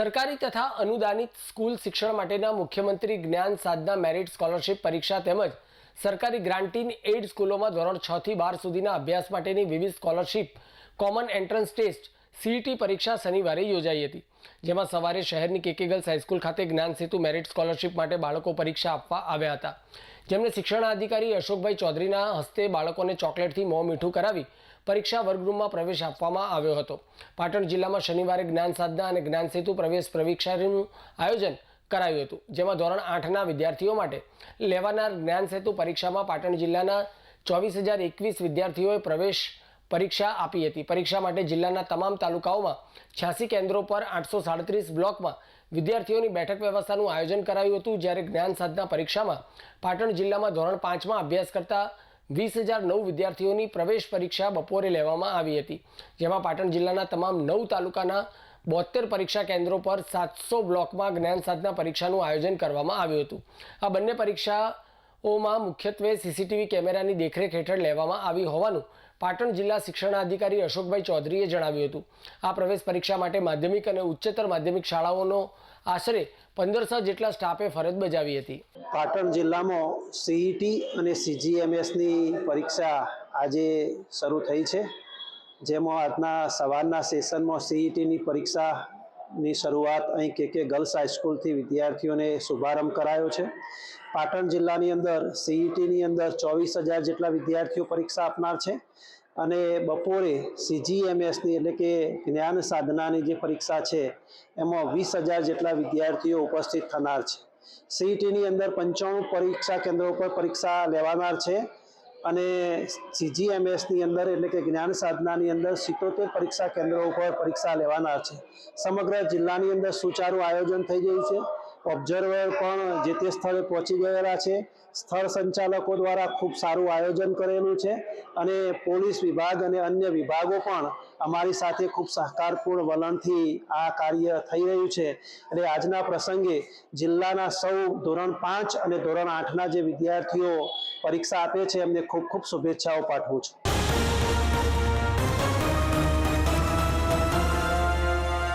સરકારી તથા અનુદાનિત સ્કૂલ શિક્ષણ માટેના મુખ્યમંત્રી જ્ઞાન સાધના મેરિટ સ્કોલરશિપ પરીક્ષા તેમજ સરકારી ગ્રાન્ટીન એઇડ સ્કૂલોમાં ધોરણ છ થી બાર સુધીના અભ્યાસ માટેની વિવિધ scholarship common entrance test CET પરીક્ષા શનિવારે યોજાઈ હતી, જેમાં સવારે શહેરની કેકે ગર્લ્સ હાઈસ્કૂલ ખાતે જ્ઞાન સેતુ મેરિટ સ્કોલરશિપ માટે બાળકો પરીક્ષા આપવા આવ્યા હતા. જેમણે શિક્ષણાધિકારી અશોકભાઈ ચૌધરીના હસ્તે બાળકોને ચોકલેટથી મોં મીઠું કરાવી પરીક્ષા વર્ગરૂમમાં પ્રવેશ આપવામાં આવ્યો હતો. પાટણ જિલ્લામાં શનિવારે જ્ઞાન સાધના અને જ્ઞાન સેતુ પ્રવેશ પરીક્ષાનું આયોજન કરાયું હતું, જેમાં ધોરણ આઠના વિદ્યાર્થીઓ માટે લેવાનાર જ્ઞાન સેતુ પરીક્ષામાં પાટણ જિલ્લાના ચોવીસ હજાર એકવીસ વિદ્યાર્થીઓએ પ્રવેશ પરીક્ષા આપી હતી. પરીક્ષા માટે જિલ્લાના તમામ તાલુકાઓમાં છ્યાસી કેન્દ્રો પર આઠસો સાડત્રીસ બ્લોકમાં વિદ્યાર્થીઓની બેઠક વ્યવસ્થાનું આયોજન કરાયું હતું. જ્યારે જ્ઞાન સાધના પરીક્ષામાં પાટણ જિલ્લામાં ધોરણ પાંચમાં અભ્યાસ કરતા વીસ હજાર નવ વિદ્યાર્થીઓની પ્રવેશ પરીક્ષા બપોરે લેવામાં આવી હતી. જેમાં પાટણ જિલ્લાના તમામ નવ તાલુકાના બોતેર પરીક્ષા કેન્દ્રો પર સાતસો બ્લોકમાં જ્ઞાન સાધના પરીક્ષાનું આયોજન કરવામાં આવ્યું હતું. આ બંને પરીક્ષાઓમાં મુખ્યત્વે સીસીટીવી કેમેરાની દેખરેખ હેઠળ લેવામાં આવી હોવાનું પાટણ જિલ્લા શિક્ષણાધિકારી અશોકભાઈ ચૌધરીએ જણાવ્યું હતું. આ પ્રવેશ પરીક્ષા માટે માધ્યમિક અને ઉચ્ચતર માધ્યમિક શાળાઓનો આશરે પંદરસો જેટલા સ્ટાફે ફરજ બજાવી હતી. પાટણ જિલ્લામાં સીઈટી અને સીજીએમએસની પરીક્ષા આજે શરૂ થઈ છે. જેમાં આજના સવારના સેશનમાં સીઈટીની પરીક્ષાની શરૂઆત અહીં કે કે ગર્લ્સ હાઈસ્કૂલથી વિદ્યાર્થીઓને શુભારંભ કરાયો છે. પાટણ જિલ્લાની અંદર સીઈટીની અંદર ચોવીસ હજાર જેટલા વિદ્યાર્થીઓ પરીક્ષા આપનાર છે અને બપોરે સીજીએમએસની એટલે કે જ્ઞાન સાધનાની જે પરીક્ષા છે એમાં વીસ હજાર જેટલા વિદ્યાર્થીઓ ઉપસ્થિત થનાર છે. સીઈટીની અંદર પંચાણું પરીક્ષા કેન્દ્રો પર પરીક્ષા લેવાનાર છે અને સીજીએમએસની અંદર એટલે કે જ્ઞાન સાધનાની અંદર સિત્તોતેર પરીક્ષા કેન્દ્રો ઉપર પરીક્ષા લેવાના છે. સમગ્ર જિલ્લાની અંદર સુચારું આયોજન થઈ ગયું છે. ઓબ્ઝર્વર પણ જે તે સ્થળે પહોંચી ગયેલા છે. સ્થળ સંચાલકો દ્વારા ખૂબ સારું આયોજન કરેલું છે અને પોલીસ વિભાગ અને અન્ય વિભાગો પણ અમારી સાથે ખૂબ સહકારપૂર્ણ વલણથી આ કાર્ય થઈ રહ્યું છે. એટલે આજના પ્રસંગે જિલ્લાના સૌ ધોરણ પાંચ અને ધોરણ આઠના જે વિદ્યાર્થીઓ પરીક્ષા આપે છે. એમને ખૂબ ખૂબ શુભેચ્છાઓ પાઠવું છું.